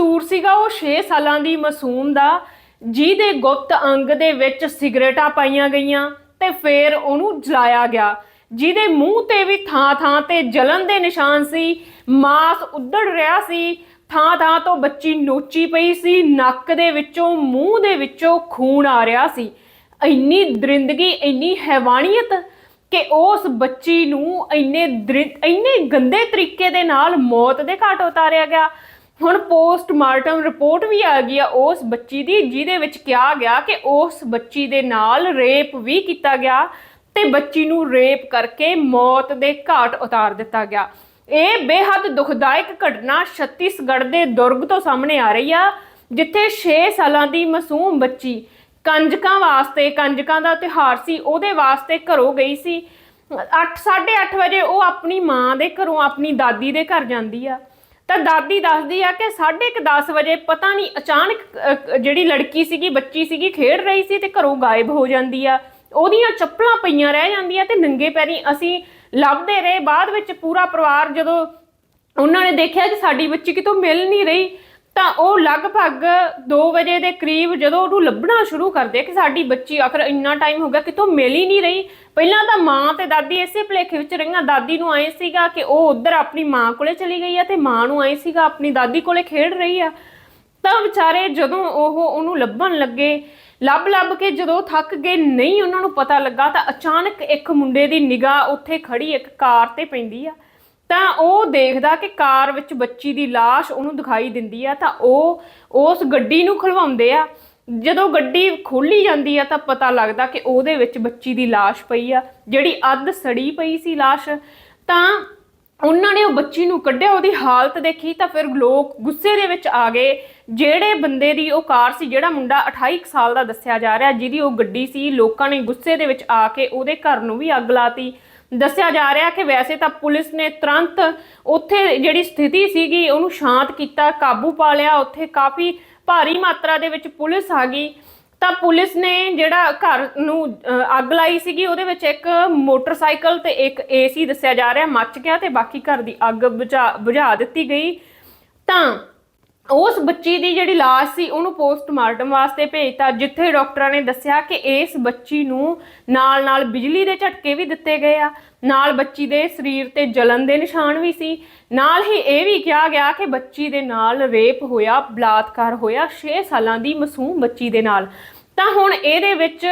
ਕਸੂਰ ਸੀਗਾ ਉਹ 6 ਸਾਲਾਂ ਦੀ ਮਾਸੂਮ ਦਾ, ਜਿਹਦੇ ਗੁਪਤ ਅੰਗ ਦੇ ਵਿੱਚ ਸਿਗਰਟਾਂ ਪਾਈਆਂ ਗਈਆਂ ਤੇ ਫਿਰ ਉਹਨੂੰ ਜਲਾਇਆ ਗਿਆ, ਜਿਹਦੇ ਮੂੰਹ ਤੇ ਵੀ ਥਾਂ-ਥਾਂ ਤੇ ਜਲਨ ਦੇ ਨਿਸ਼ਾਨ ਸੀ, ਮਾਸ ਉੱਧੜ ਰਿਹਾ ਸੀ ਥਾਂ-ਥਾਂ ਤੋਂ ਬੱਚੀ ਨੋਚੀ ਪਈ ਸੀ, ਨੱਕ ਦੇ ਵਿੱਚੋਂ, ਮੂੰਹ ਦੇ ਵਿੱਚੋਂ ਖੂਨ ਆ ਰਿਹਾ ਸੀ। ਇੰਨੀ ਦਰਿੰਦਗੀ, ਇੰਨੀ ਹੈਵਾਨੀਅਤ ਕਿ ਉਸ ਬੱਚੀ ਨੂੰ ਇੰਨੇ ਦਰਿ- ਇੰਨੇ ਗੰਦੇ ਤਰੀਕੇ ਦੇ ਨਾਲ ਮੌਤ ਦੇ ਘਾਟ ਉਤਾਰਿਆ ਗਿਆ। ਹੁਣ ਪੋਸਟਮਾਰਟਮ ਰਿਪੋਰਟ ਵੀ ਆ ਗਈ ਆ ਉਸ ਬੱਚੀ ਦੀ, ਜਿਹਦੇ ਵਿੱਚ ਕਿਹਾ ਗਿਆ ਕਿ ਉਸ ਬੱਚੀ ਦੇ ਨਾਲ ਰੇਪ ਵੀ ਕੀਤਾ ਗਿਆ ਤੇ ਬੱਚੀ ਨੂੰ ਰੇਪ ਕਰਕੇ ਮੌਤ ਦੇ ਘਾਟ ਉਤਾਰ ਦਿੱਤਾ ਗਿਆ। ਇਹ ਬੇਹੱਦ ਦੁਖਦਾਇਕ ਘਟਨਾ ਛੱਤੀਸਗੜ੍ਹ ਦੇ ਦੁਰਗ ਤੋਂ ਸਾਹਮਣੇ ਆ ਰਹੀ ਆ, ਜਿੱਥੇ 6 ਸਾਲਾਂ ਦੀ ਮਾਸੂਮ ਬੱਚੀ ਕੰਜਕਾਂ ਵਾਸਤੇ, ਕੰਜਕਾਂ ਦਾ ਤਿਉਹਾਰ ਸੀ, ਉਹਦੇ ਵਾਸਤੇ ਘਰੋਂ ਗਈ ਸੀ। 8 8:30 ਵਜੇ ਉਹ ਆਪਣੀ ਮਾਂ ਦੇ ਘਰੋਂ, ਆਪਣੀ ਦਾਦੀ ਦੇ ਘਰ ਜਾਂਦੀ ਆ। ਤਾਂ ਦਾਦੀ ਦੱਸਦੀ ਆ ਕਿ 10:30 ਵਜੇ ਪਤਾ ਨਹੀਂ ਅਚਾਨਕ ਜਿਹੜੀ ਲੜਕੀ ਸੀਗੀ, ਬੱਚੀ ਸੀਗੀ, ਖੇਡ ਰਹੀ ਸੀ ਤੇ ਘਰੋਂ ਗਾਇਬ ਹੋ ਜਾਂਦੀ ਆ। ਉਹਦੀਆਂ ਚੱਪਲਾਂ ਪਈਆਂ ਰਹਿ ਜਾਂਦੀਆਂ ਤੇ ਨੰਗੇ ਪੈਰੀ ਅਸੀਂ ਲੱਭਦੇ ਰਹੇ। ਬਾਅਦ ਵਿੱਚ ਪੂਰਾ ਪਰਿਵਾਰ ਜਦੋਂ ਉਹਨਾਂ ਨੇ ਦੇਖਿਆ ਕਿ ਸਾਡੀ ਬੱਚੀ ਕਿਤੋਂ ਮਿਲ ਨਹੀਂ ਰਹੀ ਤਾਂ ਉਹ ਲਗਭਗ 2 ਵਜੇ ਦੇ ਕਰੀਬ ਜਦੋਂ ਉਹਨੂੰ ਲੱਭਣਾ ਸ਼ੁਰੂ ਕਰਦੇ ਕਿ ਸਾਡੀ ਬੱਚੀ ਆਖਰ ਇੰਨਾ ਟਾਈਮ ਹੋ ਗਿਆ, ਕਿਤੋਂ ਮਿਲ ਹੀ ਨਹੀਂ ਰਹੀ। ਪਹਿਲਾਂ ਤਾਂ ਮਾਂ ਤੇ ਦਾਦੀ ਇਸੇ ਭੁਲੇਖੇ ਵਿੱਚ ਰਹੀਆਂ। ਦਾਦੀ ਨੂੰ ਆਏ ਸੀਗਾ ਕਿ ਉਹ ਉਧਰ ਆਪਣੀ ਮਾਂ ਕੋਲੇ ਚਲੀ ਗਈ ਆ ਤੇ ਮਾਂ ਨੂੰ ਆਏ ਸੀਗਾ, ਆਪਣੀ ਦਾਦੀ ਕੋਲੇ ਖੇਡ ਰਹੀ ਆ। ਤਾਂ ਵਿਚਾਰੇ ਜਦੋਂ ਉਹ ਉਹਨੂੰ ਲੱਭਣ ਲੱਗੇ ਲੱਭ ਲੱਭ ਕੇ ਜਦੋਂ ਥੱਕ ਗਏ, ਨਹੀਂ ਉਹਨਾਂ ਨੂੰ ਪਤਾ ਲੱਗਾ ਤਾਂ ਅਚਾਨਕ ਇੱਕ ਮੁੰਡੇ ਦੀ ਨਿਗਾਹ ਉੱਥੇ ਖੜੀ ਇੱਕ ਕਾਰ ਤੇ ਪੈਂਦੀ ਆ। ਤਾਂ ਉਹ ਦੇਖਦਾ ਕਿ ਕਾਰ ਵਿੱਚ ਬੱਚੀ ਦੀ ਲਾਸ਼ ਉਹਨੂੰ ਦਿਖਾਈ ਦਿੰਦੀ ਆ, ਤਾਂ ਉਹ ਉਸ ਗੱਡੀ ਨੂੰ ਖਲਵਾਉਂਦੇ ਆ। ਜਦੋਂ ਗੱਡੀ ਖੋਲੀ ਜਾਂਦੀ ਆ, ਤਾਂ ਪਤਾ ਲੱਗਦਾ ਕਿ ਉਹਦੇ ਵਿੱਚ ਬੱਚੀ ਦੀ ਲਾਸ਼ ਪਈ ਆ, ਜਿਹੜੀ ਅੱਧ ਸੜੀ ਪਈ ਸੀ ਲਾਸ਼। ਤਾਂ ਉਹਨਾਂ ਨੇ ਉਹ ਬੱਚੀ ਨੂੰ ਕੱਢਿਆ, ਉਹਦੀ ਹਾਲਤ ਦੇਖੀ, ਤਾਂ ਫਿਰ ਲੋਕ ਗੁੱਸੇ ਦੇ ਵਿੱਚ ਆ ਗਏ। ਜਿਹੜੇ ਬੰਦੇ ਦੀ ਉਹ ਕਾਰ ਸੀ, ਜਿਹੜਾ ਮੁੰਡਾ 28 ਕੁ ਸਾਲ ਦਾ ਦੱਸਿਆ ਜਾ ਰਿਹਾ, ਜਿਹਦੀ ਉਹ ਗੱਡੀ ਸੀ, ਲੋਕਾਂ ਨੇ ਗੁੱਸੇ ਦੇ ਵਿੱਚ ਆ ਕੇ ਉਹਦੇ ਘਰ ਨੂੰ ਵੀ ਅੱਗ ਲਾਤੀ। ਦੱਸਿਆ ਜਾ ਰਿਹਾ ਕਿ ਵੈਸੇ ਤਾਂ ਪੁਲਿਸ ਨੇ ਤੁਰੰਤ ਉੱਥੇ ਜਿਹੜੀ ਸਥਿਤੀ ਸੀਗੀ, ਉਹਨੂੰ ਸ਼ਾਂਤ ਕੀਤਾ, ਕਾਬੂ ਪਾ ਲਿਆ। ਉੱਥੇ ਕਾਫੀ ਭਾਰੀ ਮਾਤਰਾ ਦੇ ਵਿੱਚ ਪੁਲਿਸ ਆ ਗਈ। ਤਾਂ ਪੁਲਿਸ ਨੇ ਜਿਹੜਾ ਘਰ ਨੂੰ ਅੱਗ ਲਾਈ ਸੀਗੀ, ਉਹਦੇ ਵਿੱਚ ਇੱਕ ਮੋਟਰਸਾਈਕਲ ਤੇ ਇੱਕ ਏਸੀ ਦੱਸਿਆ ਜਾ ਰਿਹਾ, ਮੱਚ ਗਿਆ ਤੇ ਬਾਕੀ ਘਰ ਦੀ ਅੱਗ ਬੁਝਾ ਬੁਝਾ ਦਿੱਤੀ ਗਈ। ਤਾਂ ਉਸ ਬੱਚੀ ਦੀ ਜਿਹੜੀ ਲਾਸ਼ ਸੀ, ਉਹਨੂੰ ਪੋਸਟਮਾਰਟਮ ਵਾਸਤੇ ਭੇਜਤਾ, ਜਿੱਥੇ ਡਾਕਟਰਾਂ ਨੇ ਦੱਸਿਆ ਕਿ ਇਸ ਬੱਚੀ ਨੂੰ ਨਾਲ-ਨਾਲ ਬਿਜਲੀ ਦੇ ਝਟਕੇ ਵੀ ਦਿੱਤੇ ਗਏ ਆ। ਨਾਲ ਬੱਚੀ ਦੇ ਸਰੀਰ ਤੇ ਜਲਨ ਦੇ ਨਿਸ਼ਾਨ ਵੀ ਸੀ। ਨਾਲ ਹੀ ਇਹ ਵੀ ਕਿਹਾ ਗਿਆ ਕਿ ਬੱਚੀ ਦੇ ਨਾਲ ਰੇਪ ਹੋਇਆ, ਬਲਾਤਕਾਰ ਹੋਇਆ 6 ਸਾਲਾਂ ਦੀ ਮਾਸੂਮ ਬੱਚੀ ਦੇ ਨਾਲ। ਤਾਂ ਹੁਣ ਇਹਦੇ ਵਿੱਚ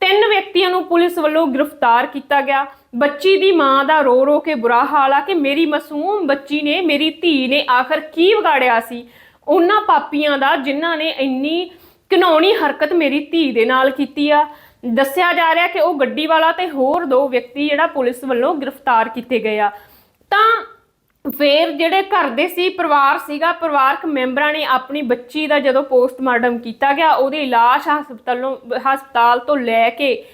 ਤਿੰਨ ਵਿਅਕਤੀਆਂ ਨੂੰ ਪੁਲਿਸ ਵੱਲੋਂ ਗ੍ਰਿਫਤਾਰ ਕੀਤਾ ਗਿਆ। ਬੱਚੀ ਦੀ ਮਾਂ ਦਾ ਰੋ ਰੋ ਕੇ ਬੁਰਾ ਹਾਲ ਆ ਕਿ ਮੇਰੀ ਮਾਸੂਮ ਬੱਚੀ ਨੇ, ਮੇਰੀ ਧੀ ਨੇ ਆਖਰ ਕੀ ਵਿਗਾੜਿਆ ਸੀ? ਉਹਨਾਂ ਪਾਪੀਆਂ ਦਾ ਜਿਨ੍ਹਾਂ ਨੇ ਇੰਨੀ ਘਿਨੌਣੀ ਹਰਕਤ ਮੇਰੀ ਧੀ ਦੇ ਨਾਲ ਕੀਤੀ ਆ। ਦੱਸਿਆ ਜਾ ਰਿਹਾ ਕਿ ਉਹ ਗੱਡੀ ਵਾਲਾ ਤੇ ਹੋਰ ਦੋ ਵਿਅਕਤੀ ਜਿਹੜਾ ਪੁਲਿਸ ਵੱਲੋਂ ਗ੍ਰਿਫਤਾਰ ਕੀਤੇ ਗਏ ਆ। ਤਾਂ ਫੇਰ ਜਿਹੜੇ ਘਰ ਦੇ ਸੀ, ਪਰਿਵਾਰ ਸੀਗਾ, ਪਰਿਵਾਰਕ ਮੈਂਬਰਾਂ ਨੇ ਆਪਣੀ ਬੱਚੀ ਦਾ ਜਦੋਂ ਪੋਸਟਮਾਰਟਮ ਕੀਤਾ ਗਿਆ, ਉਹਦੀ ਲਾਸ਼ ਹਸਪਤਾਲੋਂ ਹਸਪਤਾਲ ਤੋਂ ਲੈ ਕੇ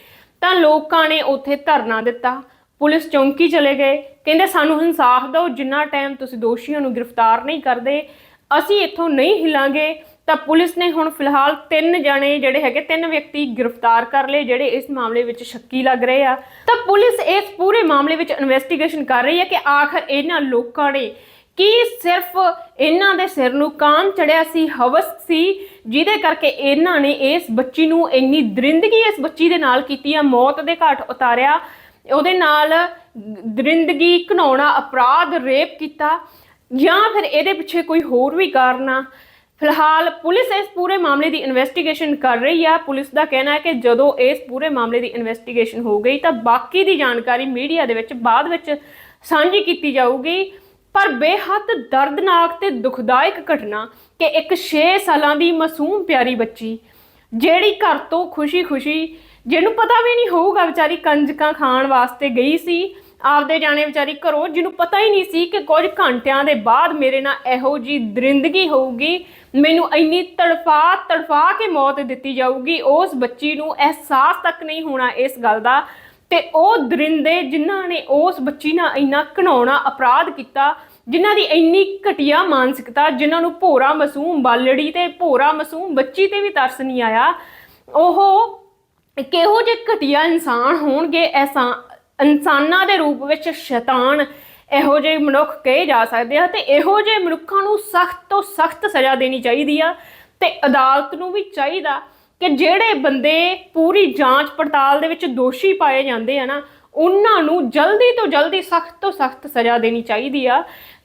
ਤਾਂ ਲੋਕਾਂ ਨੇ ਉੱਥੇ ਧਰਨਾ ਦਿੱਤਾ। ਪੁਲਿਸ ਚੌਂਕੀ ਚਲੇ ਗਏ। ਕਹਿੰਦੇ, ਸਾਨੂੰ ਇਨਸਾਫ ਦਿਓ, ਜਿੰਨਾ ਟਾਈਮ ਤੁਸੀਂ ਦੋਸ਼ੀਆਂ ਨੂੰ ਗ੍ਰਿਫਤਾਰ ਨਹੀਂ ਕਰਦੇ ਅਸੀਂ ਇੱਥੋਂ ਨਹੀਂ ਹਿਲਾਂਗੇ, ਤਾਂ ਪੁਲਿਸ ਨੇ ਹੁਣ ਫਿਲਹਾਲ ਤਿੰਨ ਜਣੇ ਜਿਹੜੇ ਹੈਗੇ, ਤਿੰਨ ਵਿਅਕਤੀ ਗ੍ਰਿਫਤਾਰ ਕਰ ਲਏ, ਜਿਹੜੇ ਇਸ ਮਾਮਲੇ ਵਿੱਚ ਸ਼ੱਕੀ ਲੱਗ ਰਹੇ ਆ। ਤਾਂ ਪੁਲਿਸ ਇਸ ਪੂਰੇ ਮਾਮਲੇ ਵਿੱਚ ਇਨਵੈਸਟੀਗੇਸ਼ਨ ਕਰ ਰਹੀ ਹੈ ਕਿ ਆਖਰ ਇਹਨਾਂ ਲੋਕਾਂ ਨੇ ਕੀ ਸਿਰਫ ਇਹਨਾਂ ਦੇ ਸਿਰ ਨੂੰ ਕਾਮ ਚੜਿਆ ਸੀ, ਹਵਸ ਸੀ, ਜਿਹਦੇ ਕਰਕੇ ਇਹਨਾਂ ਨੇ ਇਸ ਬੱਚੀ ਨੂੰ ਇੰਨੀ ਦਰਿੰਦਗੀ ਇਸ ਬੱਚੀ ਦੇ ਨਾਲ ਕੀਤੀ ਆ, ਮੌਤ ਦੇ ਘਾਟ ਉਤਾਰਿਆ। ਉਹਦੇ ਨਾਲ ਦਰਿੰਦਗੀ ਘਨਾਉਣਾ ਅਪਰਾਧ, ਰੇਪ ਕੀਤਾ। ਜਾਂ ਫਿਰ ਇਹਦੇ ਪਿੱਛੇ ਕੋਈ ਹੋਰ ਵੀ ਕਾਰਨ ਆ। ਫਿਲਹਾਲ ਪੁਲਿਸ ਇਸ ਪੂਰੇ ਮਾਮਲੇ ਦੀ ਇਨਵੈਸਟੀਗੇਸ਼ਨ ਕਰ ਰਹੀ ਆ। ਪੁਲਿਸ ਦਾ ਕਹਿਣਾ ਹੈ ਕਿ ਜਦੋਂ ਇਸ ਪੂਰੇ ਮਾਮਲੇ ਦੀ ਇਨਵੈਸਟੀਗੇਸ਼ਨ ਹੋ ਗਈ ਤਾਂ ਬਾਕੀ ਦੀ ਜਾਣਕਾਰੀ ਮੀਡੀਆ ਦੇ ਵਿੱਚ ਬਾਅਦ ਵਿੱਚ ਸਾਂਝੀ ਕੀਤੀ ਜਾਊਗੀ। ਪਰ ਬੇਹੱਦ ਦਰਦਨਾਕ ਤੇ ਦੁਖਦਾਇਕ ਘਟਨਾ ਕਿ ਇੱਕ 6 ਸਾਲਾਂ ਦੀ ਮਾਸੂਮ ਪਿਆਰੀ ਬੱਚੀ, ਜਿਹੜੀ ਘਰ ਤੋਂ ਖੁਸ਼ੀ-ਖੁਸ਼ੀ, ਜਿਹਨੂੰ ਪਤਾ ਵੀ ਨਹੀਂ ਹੋਊਗਾ ਵਿਚਾਰੀ ਕੰਜਕਾਂ ਖਾਣ ਵਾਸਤੇ ਗਈ ਸੀ ਆਪਦੇ ਜਾਣੇ ਵਿਚਾਰੀ ਘਰੋਂ, ਜਿਹਨੂੰ ਪਤਾ ਹੀ ਨਹੀਂ ਸੀ ਕਿ ਕੁਝ ਘੰਟਿਆਂ ਦੇ ਬਾਅਦ ਮੇਰੇ ਨਾਲ ਇਹੋ ਜੀ ਦਰਿੰਦਗੀ ਹੋਊਗੀ। ਮੈਨੂੰ ਇੰਨੀ ਤੜਫਾ ਤੜਫਾ ਕੇ ਮੌਤ ਦਿੱਤੀ ਜਾਊਗੀ। ਉਸ ਬੱਚੀ ਨੂੰ ਅਹਿਸਾਸ ਤੱਕ ਨਹੀਂ ਹੋਣਾ ਇਸ ਗੱਲ ਦਾ। ਤੇ ਉਹ ਦਰਿੰਦੇ ਜਿਨ੍ਹਾਂ ਨੇ ਉਸ ਬੱਚੀ ਨਾਲ ਇੰਨਾ ਘਿਨਾਉਣਾ ਅਪਰਾਧ ਕੀਤਾ, ਜਿਨ੍ਹਾਂ ਦੀ ਇੰਨੀ ਘਟੀਆ ਮਾਨਸਿਕਤਾ, ਜਿਨ੍ਹਾਂ ਨੂੰ ਭੋਰਾ ਮਾਸੂਮ ਬਾਲੜੀ ਤੇ ਭੋਰਾ ਮਾਸੂਮ ਬੱਚੀ ਤੇ ਵੀ ਤਰਸ ਨਹੀਂ ਆਇਆ, ਉਹ ਕਿਹੋ ਜਿਹੇ ਘਟੀਆ ਇਨਸਾਨ ਹੋਣਗੇ ਐਸਾ ਇਨਸਾਨਾਂ ਦੇ ਰੂਪ ਵਿੱਚ ਸ਼ੈਤਾਨ ਇਹੋ ਜਿਹੇ ਮਨੁੱਖ ਕਹੇ ਜਾ ਸਕਦੇ ਆ ਤੇ ਇਹੋ ਜਿਹੇ ਮਨੁੱਖਾਂ ਨੂੰ ਸਖਤ ਤੋਂ ਸਖਤ ਸਜ਼ਾ ਦੇਣੀ ਚਾਹੀਦੀ ਆ ਤੇ ਅਦਾਲਤ ਨੂੰ ਵੀ ਚਾਹੀਦਾ ਕਿ ਜਿਹੜੇ ਬੰਦੇ ਪੂਰੀ ਜਾਂਚ ਪੜਤਾਲ ਦੇ ਵਿੱਚ ਦੋਸ਼ੀ ਪਾਏ ਜਾਂਦੇ ਆ ਨਾ, ਉਹਨਾਂ ਨੂੰ ਜਲਦੀ ਤੋਂ ਜਲਦੀ ਸਖਤ ਤੋਂ ਸਖਤ ਸਜ਼ਾ ਦੇਣੀ ਚਾਹੀਦੀ ਆ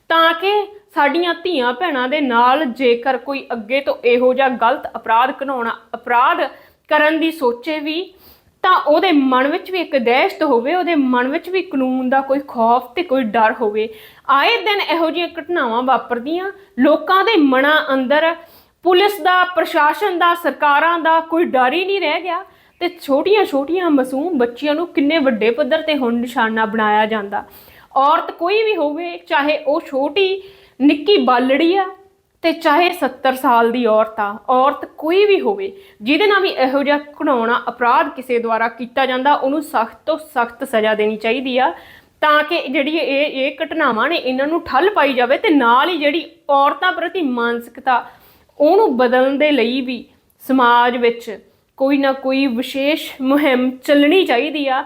ਤਾਂ ਕਿ ਸਾਡੀਆਂ ਧੀਆਂ ਭੈਣਾਂ ਦੇ ਨਾਲ ਜੇਕਰ ਕੋਈ ਅੱਗੇ ਤੋਂ ਇਹੋ ਜਿਹਾ ਗਲਤ ਅਪਰਾਧ ਘਨਾਉਣਾ ਅਪਰਾਧ ਕਰਨ ਦੀ ਸੋਚੇ ਵੀ ਤਾਂ ਉਹਦੇ ਮਨ ਵਿੱਚ ਵੀ ਇੱਕ ਦਹਿਸ਼ਤ ਹੋਵੇ, ਉਹਦੇ ਮਨ ਵਿੱਚ ਵੀ ਕਾਨੂੰਨ ਦਾ ਕੋਈ ਖੌਫ ਤੇ ਕੋਈ ਡਰ ਹੋਵੇ। ਆਏ ਦਿਨ ਇਹੋ ਜਿਹੀਆਂ ਘਟਨਾਵਾਂ ਵਾਪਰਦੀਆਂ, ਲੋਕਾਂ ਦੇ ਮਨਾਂ ਅੰਦਰ, ਪੁਲਿਸ ਦਾ, ਪ੍ਰਸ਼ਾਸਨ ਦਾ, ਸਰਕਾਰਾਂ ਦਾ ਕੋਈ ਡਰ ਹੀ ਨਹੀਂ ਰਹਿ ਗਿਆ ਤੇ ਛੋਟੀਆਂ-ਛੋਟੀਆਂ ਮਾਸੂਮ ਬੱਚੀਆਂ ਨੂੰ ਕਿੰਨੇ ਵੱਡੇ ਪੱਧਰ ਤੇ ਹੁਣ ਨਿਸ਼ਾਨਾ ਬਣਾਇਆ ਜਾਂਦਾ। ਔਰਤ ਕੋਈ ਵੀ ਹੋਵੇ, ਚਾਹੇ ਉਹ ਛੋਟੀ, ਨਿੱਕੀ, ਬਾਲੜੀ ਆ ਤੇ ਚਾਹੇ 70 ਸਾਲ ਦੀ ਔਰਤ ਆ, ਔਰਤ ਕੋਈ ਵੀ ਹੋਵੇ, ਜਿਹਦੇ ਨਾਲ ਵੀ ਇਹੋ ਜਿਹਾ ਘਣਾਉਣਾ ਅਪਰਾਧ ਕਿਸੇ ਦੁਆਰਾ ਕੀਤਾ ਜਾਂਦਾ, ਉਹਨੂੰ ਸਖਤ ਤੋਂ ਸਖਤ ਸਜ਼ਾ ਦੇਣੀ ਚਾਹੀਦੀ ਆ, ਤਾਂ ਕਿ ਜਿਹੜੀ ਇਹ ਇਹ ਘਟਨਾਵਾਂ ਨੇ ਇਹਨਾਂ ਨੂੰ ਠੱਲ ਪਾਈ ਜਾਵੇ ਤੇ ਨਾਲ ਹੀ ਜਿਹੜੀ ਔਰਤਾਂ ਪ੍ਰਤੀ ਮਾਨਸਿਕਤਾ, ਉਹਨੂੰ ਬਦਲਣ ਦੇ ਲਈ ਵੀ ਸਮਾਜ ਵਿੱਚ ਕੋਈ ਨਾ ਕੋਈ ਵਿਸ਼ੇਸ਼ ਮੁਹਿੰਮ ਚੱਲਣੀ ਚਾਹੀਦੀ ਆ।